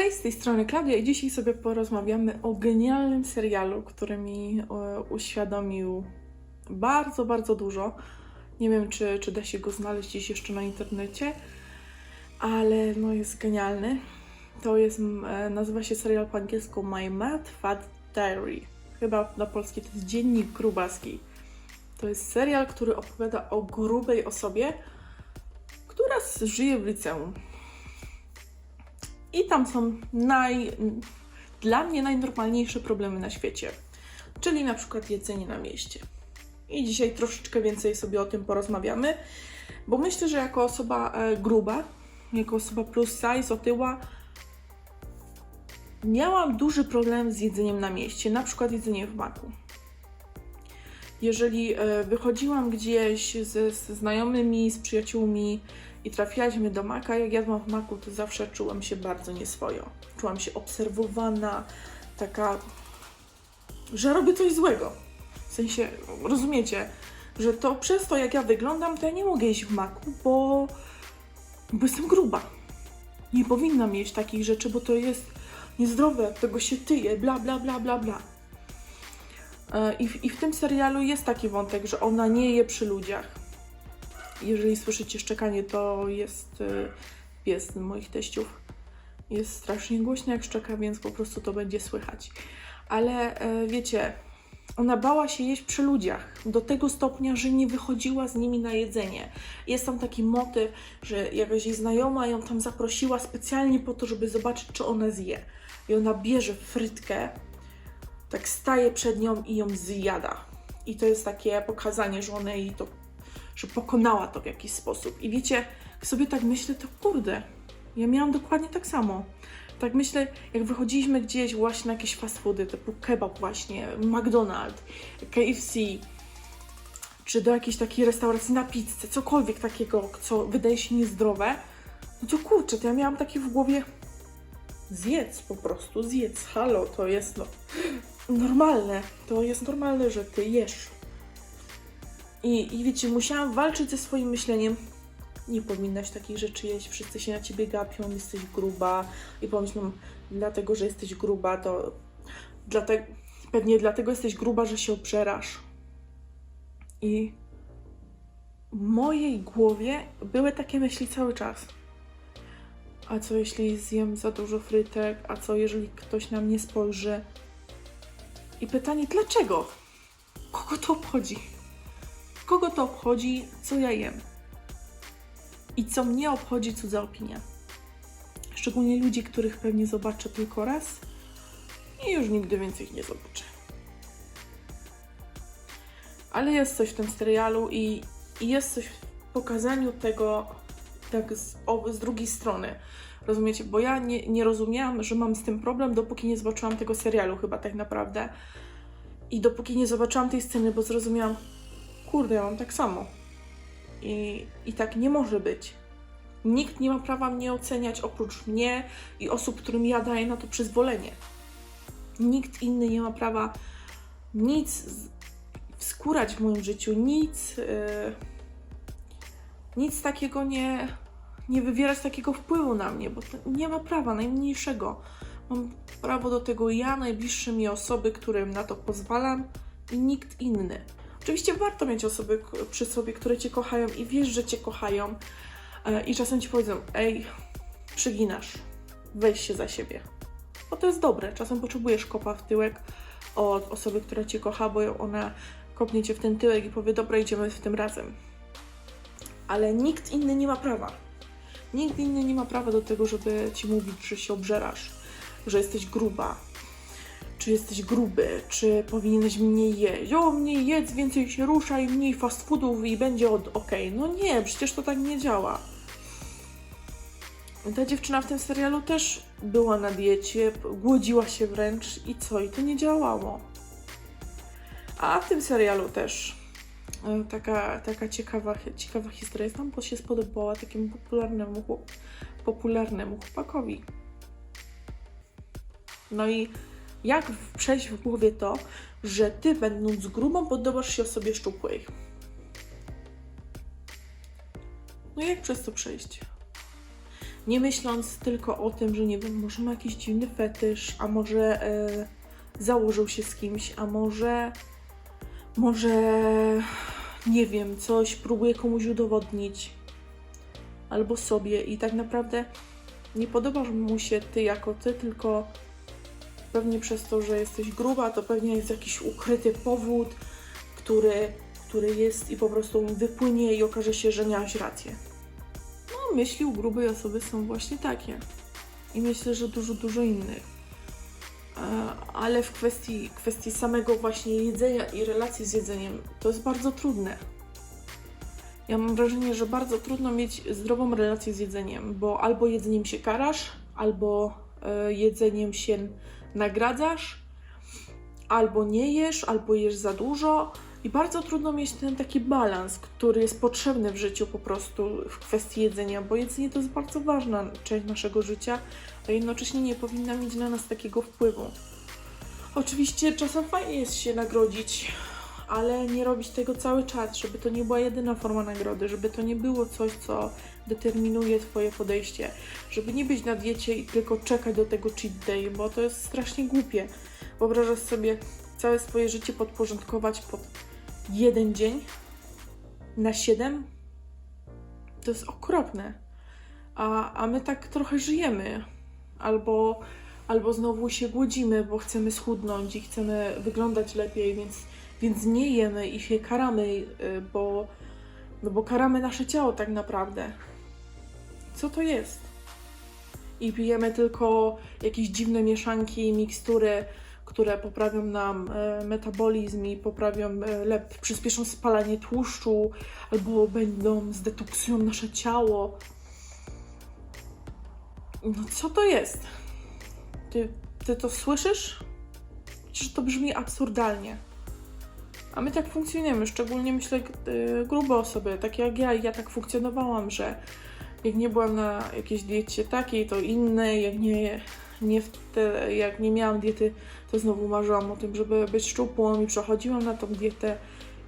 Cześć, z tej strony Klaudia i dzisiaj sobie porozmawiamy o genialnym serialu, który mi e, uświadomił bardzo, bardzo dużo. Nie wiem, czy, czy da się go znaleźć gdzieś jeszcze na internecie, ale no jest genialny. To jest, e, nazywa się serial po angielsku My Mad Fat Diary. Chyba na polski to jest Dziennik Grubaski. To jest serial, który opowiada o grubej osobie, która żyje w liceum. I tam są naj, dla mnie najnormalniejsze problemy na świecie, czyli na przykład jedzenie na mieście. I dzisiaj troszeczkę więcej sobie o tym porozmawiamy, bo myślę, że jako osoba e, gruba, jako osoba plus size, otyła, miałam duży problem z jedzeniem na mieście, na przykład jedzenie w maku. Jeżeli e, wychodziłam gdzieś ze, ze znajomymi, z przyjaciółmi, i trafiłaśmy do maka, jak jadłam w maku, to zawsze czułam się bardzo nieswojo. Czułam się obserwowana, taka, że robię coś złego. W sensie, rozumiecie, że to przez to, jak ja wyglądam, to ja nie mogę iść w maku, bo, bo jestem gruba. Nie powinnam jeść takich rzeczy, bo to jest niezdrowe, tego się tyje, bla, bla, bla, bla, bla. E, I w, I w tym serialu jest taki wątek, że ona nie je przy ludziach jeżeli słyszycie szczekanie, to jest y, pies moich teściów. Jest strasznie głośno jak szczeka, więc po prostu to będzie słychać. Ale e, wiecie, ona bała się jeść przy ludziach do tego stopnia, że nie wychodziła z nimi na jedzenie. Jest tam taki motyw, że jakaś jej znajoma ją tam zaprosiła specjalnie po to, żeby zobaczyć, czy ona zje. I ona bierze frytkę, tak staje przed nią i ją zjada. I to jest takie pokazanie, że ona jej to że pokonała to w jakiś sposób. I wiecie, jak sobie tak myślę, to kurde, ja miałam dokładnie tak samo. Tak myślę, jak wychodziliśmy gdzieś właśnie na jakieś fast foody, typu kebab właśnie, McDonald's, KFC, czy do jakiejś takiej restauracji na pizzę, cokolwiek takiego, co wydaje się niezdrowe, no to kurczę, to ja miałam takie w głowie, zjedz po prostu, zjedz, halo, to jest no, normalne, to jest normalne, że ty jesz. I, I wiecie, musiałam walczyć ze swoim myśleniem. Nie powinnaś takich rzeczy jeść, wszyscy się na ciebie gapią, jesteś gruba. I pomyślałam, dlatego, że jesteś gruba, to dlatego, pewnie dlatego jesteś gruba, że się obżerasz. I w mojej głowie były takie myśli cały czas. A co jeśli zjem za dużo frytek? A co jeżeli ktoś na mnie spojrzy? I pytanie, dlaczego? Kogo to obchodzi? Kogo to obchodzi, co ja jem? I co mnie obchodzi cudza opinia? Szczególnie ludzi, których pewnie zobaczę tylko raz i już nigdy więcej ich nie zobaczę. Ale jest coś w tym serialu i, i jest coś w pokazaniu tego tak z, z drugiej strony. Rozumiecie? Bo ja nie, nie rozumiałam, że mam z tym problem, dopóki nie zobaczyłam tego serialu, chyba tak naprawdę. I dopóki nie zobaczyłam tej sceny, bo zrozumiałam, kurde, ja mam tak samo. I, I tak nie może być. Nikt nie ma prawa mnie oceniać oprócz mnie i osób, którym ja daję na to przyzwolenie. Nikt inny nie ma prawa nic wskórać w moim życiu, nic, yy, nic takiego nie, nie wywierać takiego wpływu na mnie, bo nie ma prawa najmniejszego. Mam prawo do tego ja, najbliższe mi osoby, którym na to pozwalam i nikt inny. Oczywiście warto mieć osoby przy sobie, które cię kochają i wiesz, że cię kochają e, i czasem ci powiedzą, ej, przyginasz, weź się za siebie. Bo to jest dobre. Czasem potrzebujesz kopa w tyłek od osoby, która cię kocha, bo ona kopnie cię w ten tyłek i powie, dobra, idziemy w tym razem. Ale nikt inny nie ma prawa. Nikt inny nie ma prawa do tego, żeby ci mówić, że się obżerasz, że jesteś gruba, czy jesteś gruby, czy powinieneś mniej jeść. O, mniej jedz, więcej się ruszaj, mniej fast foodów i będzie od okej. No nie, przecież to tak nie działa. Ta dziewczyna w tym serialu też była na diecie, głodziła się wręcz i co? I to nie działało. A w tym serialu też e, taka, taka ciekawa, ciekawa historia jest tam, bo się spodobała takiemu popularnemu, popularnemu chłopakowi. No i jak przejść w głowie to, że ty będąc grubą podobasz się osobie szczupłej? No jak przez to przejść? Nie myśląc tylko o tym, że nie wiem, może ma jakiś dziwny fetysz, a może e, założył się z kimś, a może, może, nie wiem, coś próbuje komuś udowodnić, albo sobie i tak naprawdę nie podobasz mu się ty jako ty, tylko pewnie przez to, że jesteś gruba, to pewnie jest jakiś ukryty powód, który, który jest i po prostu wypłynie i okaże się, że miałaś rację. No, myśli u grubej osoby są właśnie takie. I myślę, że dużo, dużo innych. E, Ale w kwestii, kwestii samego właśnie jedzenia i relacji z jedzeniem, to jest bardzo trudne. Ja mam wrażenie, że bardzo trudno mieć zdrową relację z jedzeniem, bo albo jedzeniem się karasz, albo e, jedzeniem się nagradzasz, albo nie jesz, albo jesz za dużo. I bardzo trudno mieć ten taki balans, który jest potrzebny w życiu po prostu w kwestii jedzenia, bo jedzenie to jest bardzo ważna część naszego życia, a jednocześnie nie powinna mieć na nas takiego wpływu. Oczywiście czasem fajnie jest się nagrodzić, ale nie robić tego cały czas, żeby to nie była jedyna forma nagrody, żeby to nie było coś, co determinuje Twoje podejście, żeby nie być na diecie i tylko czekać do tego cheat day, bo to jest strasznie głupie. Wyobrażasz sobie całe swoje życie podporządkować pod jeden dzień na siedem? To jest okropne. A, a my tak trochę żyjemy. Albo, albo znowu się głodzimy, bo chcemy schudnąć i chcemy wyglądać lepiej, więc, więc nie jemy i się karamy, y, bo, no bo karamy nasze ciało tak naprawdę. Co to jest? I pijemy tylko jakieś dziwne mieszanki, mikstury, które poprawią nam e, metabolizm i poprawią, e, przyspieszą spalanie tłuszczu, albo będą zdetoksują nasze ciało. No co to jest? Ty, ty to słyszysz? Przecież to brzmi absurdalnie. A my tak funkcjonujemy, szczególnie myślę y, grube osoby, takie jak ja. Ja tak funkcjonowałam, że jak nie byłam na jakiejś diecie takiej, to innej, jak nie, nie te, jak nie miałam diety, to znowu marzyłam o tym, żeby być szczupłą i przechodziłam na tą dietę.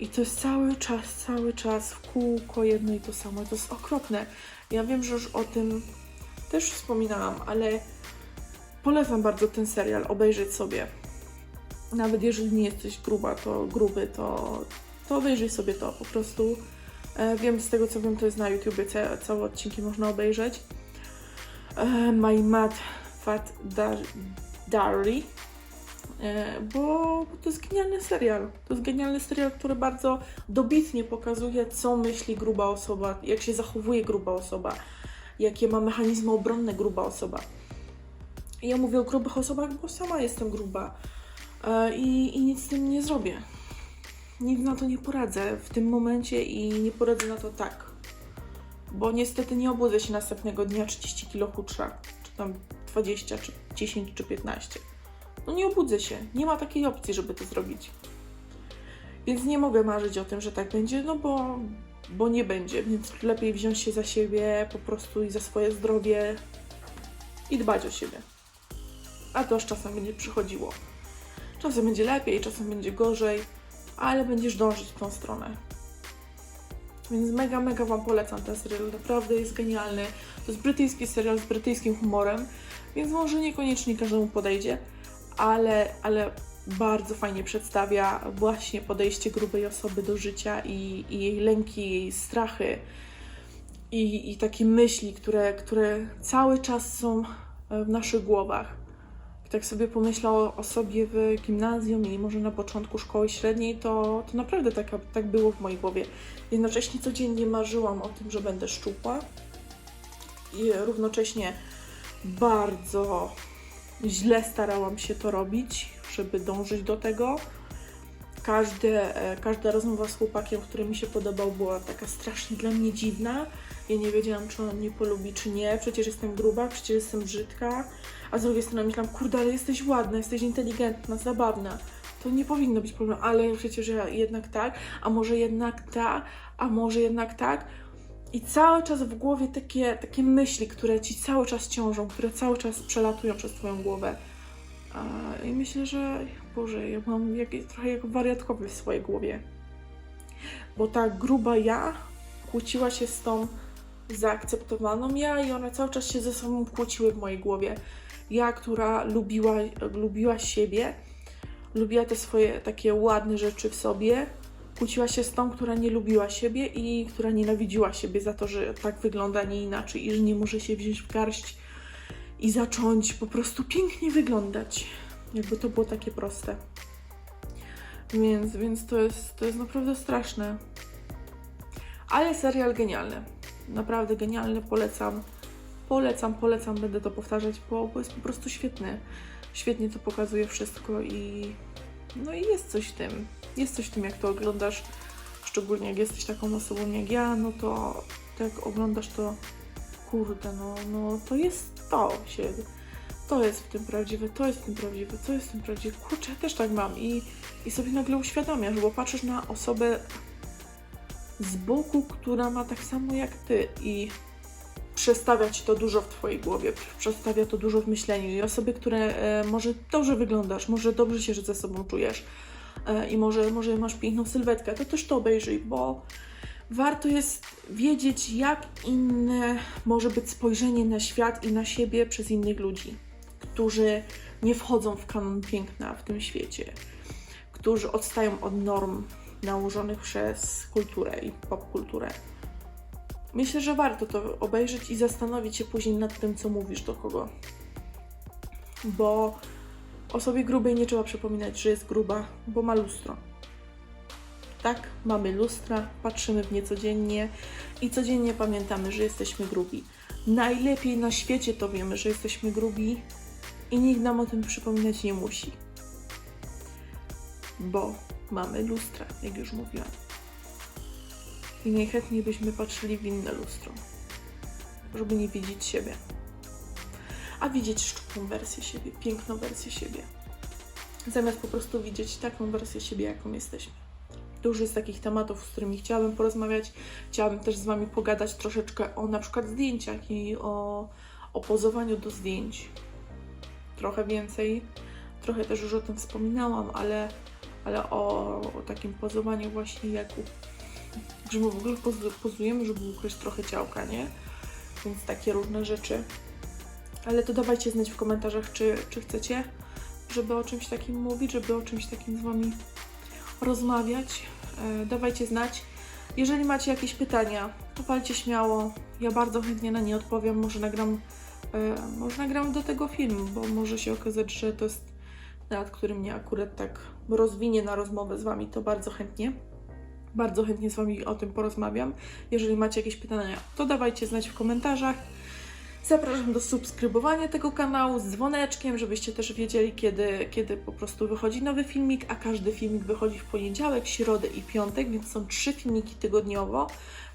I to jest cały czas, cały czas w kółko jedno i to samo. To jest okropne. Ja wiem, że już o tym też wspominałam, ale polecam bardzo ten serial obejrzeć sobie. Nawet jeżeli nie jesteś gruba, to gruby, to, to obejrzyj sobie to po prostu. E, wiem, z tego co wiem, to jest na YouTubie, ca całe odcinki można obejrzeć. E, My Mad Fat Dar Diary. E, bo, to jest genialny serial. To jest genialny serial, który bardzo dobitnie pokazuje, co myśli gruba osoba, jak się zachowuje gruba osoba, jakie ma mechanizmy obronne gruba osoba. I ja mówię o grubych osobach, bo sama jestem gruba i, i nic z tym nie zrobię. Nic na to nie poradzę w tym momencie i nie poradzę na to tak. Bo niestety nie obudzę się następnego dnia 30 kg chudsza, czy tam 20, czy 10, czy 15. No nie obudzę się. Nie ma takiej opcji, żeby to zrobić. Więc nie mogę marzyć o tym, że tak będzie, no bo, bo nie będzie. Więc lepiej wziąć się za siebie po prostu i za swoje zdrowie i dbać o siebie. A to z czasem będzie przychodziło. Czasem będzie lepiej, czasem będzie gorzej, ale będziesz dążyć w tą stronę. Więc mega, mega Wam polecam ten serial. Naprawdę jest genialny. To jest brytyjski serial z brytyjskim humorem, więc może niekoniecznie każdemu podejdzie, ale, ale bardzo fajnie przedstawia właśnie podejście grubej osoby do życia i, i jej lęki, jej strachy i, i takie myśli, które, które cały czas są w naszych głowach. Tak sobie pomyślał o sobie w gimnazjum i może na początku szkoły średniej, to, to naprawdę tak, tak było w mojej głowie. Jednocześnie codziennie marzyłam o tym, że będę szczupła i równocześnie bardzo źle starałam się to robić, żeby dążyć do tego. Każde, e, każda rozmowa z chłopakiem, który mi się podobał, była taka strasznie dla mnie dziwna. Ja nie wiedziałam, czy on mnie polubi, czy nie. Przecież jestem gruba, przecież jestem brzydka. A z drugiej strony myślałam, kurde, ale jesteś ładna, jesteś inteligentna, zabawna. To nie powinno być problem, ale przecież ja jednak tak, a może jednak ta, a może jednak tak. I cały czas w głowie takie, takie myśli, które ci cały czas ciążą, które cały czas przelatują przez twoją głowę. I myślę, że Boże, ja mam jakieś, trochę jak wariatkowy w swojej głowie. Bo ta gruba ja kłóciła się z tą zaakceptowaną ja i one cały czas się ze sobą kłóciły w mojej głowie. Ja, która lubiła, lubiła siebie, lubiła te swoje takie ładne rzeczy w sobie, kłóciła się z tą, która nie lubiła siebie i która nienawidziła siebie za to, że tak wygląda, nie inaczej i że nie może się wziąć w garść i zacząć po prostu pięknie wyglądać. Jakby to było takie proste. Więc, więc to, jest, to jest naprawdę straszne. Ale serial genialny. Naprawdę genialny, polecam. Polecam, polecam, będę to powtarzać, bo, bo jest po prostu świetny. Świetnie to pokazuje wszystko i no i jest coś w tym. Jest coś w tym, jak to oglądasz, szczególnie jak jesteś taką osobą jak ja, no to jak oglądasz to, kurde, no, no to jest to się, to jest w tym prawdziwe, to jest w tym prawdziwe, to jest w tym prawdziwe. Kurczę, ja też tak mam i, i sobie nagle uświadamiasz, bo patrzysz na osobę z boku, która ma tak samo jak ty i przestawia ci to dużo w twojej głowie, przestawia to dużo w myśleniu i osoby, które e, może dobrze wyglądasz, może dobrze się ze sobą czujesz e, i może, może masz piękną sylwetkę, to też to obejrzyj, bo warto jest wiedzieć, jak inne może być spojrzenie na świat i na siebie przez innych ludzi, którzy nie wchodzą w kanon piękna w tym świecie, którzy odstają od norm nałożonych przez kulturę i popkulturę. Myślę, że warto to obejrzeć i zastanowić się później nad tym, co mówisz do kogo. Bo osobie grubej nie trzeba przypominać, że jest gruba, bo ma lustro. Tak, mamy lustra, patrzymy w nie codziennie i codziennie pamiętamy, że jesteśmy grubi. Najlepiej na świecie to wiemy, że jesteśmy grubi i nikt nam o tym przypominać nie musi. Bo mamy lustra, jak już mówiłam. I najchętniej byśmy patrzyli w inne lustro, żeby nie widzieć siebie, a widzieć szczupłą wersję siebie, piękną wersję siebie, zamiast po prostu widzieć taką wersję siebie, jaką jesteśmy. Dużo jest takich tematów, z którymi chciałabym porozmawiać. Chciałabym też z Wami pogadać troszeczkę o na przykład zdjęciach i o, o pozowaniu do zdjęć. Trochę więcej. Trochę też już o tym wspominałam, ale, ale o, o takim pozowaniu właśnie jak u że my w ogóle poz- pozujemy, żeby ukryć trochę ciałka, nie? Więc takie różne rzeczy. Ale to dawajcie znać w komentarzach, czy, czy chcecie, żeby o czymś takim mówić, żeby o czymś takim z Wami rozmawiać. E, dawajcie znać. Jeżeli macie jakieś pytania, to walcie śmiało. Ja bardzo chętnie na nie odpowiem. Może nagram, e, może nagram do tego film, bo może się okazać, że to jest temat, który mnie akurat tak rozwinie na rozmowę z Wami, to bardzo chętnie. Bardzo chętnie z Wami o tym porozmawiam. Jeżeli macie jakieś pytania, to dawajcie znać w komentarzach. Zapraszam do subskrybowania tego kanału z dzwoneczkiem, żebyście też wiedzieli, kiedy, kiedy po prostu wychodzi nowy filmik, a każdy filmik wychodzi w poniedziałek, środę i piątek, więc są trzy filmiki tygodniowo,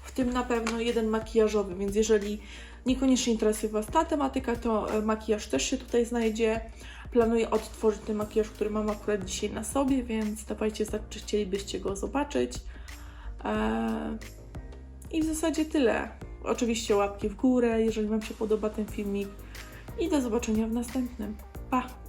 w tym na pewno jeden makijażowy, więc jeżeli niekoniecznie interesuje Was ta tematyka, to e, makijaż też się tutaj znajdzie. Planuję odtworzyć ten makijaż, który mam akurat dzisiaj na sobie, więc dawajcie znać, czy chcielibyście go zobaczyć. Eee, I w zasadzie tyle. Oczywiście łapki w górę, jeżeli Wam się podoba ten filmik. I do zobaczenia w następnym. Pa!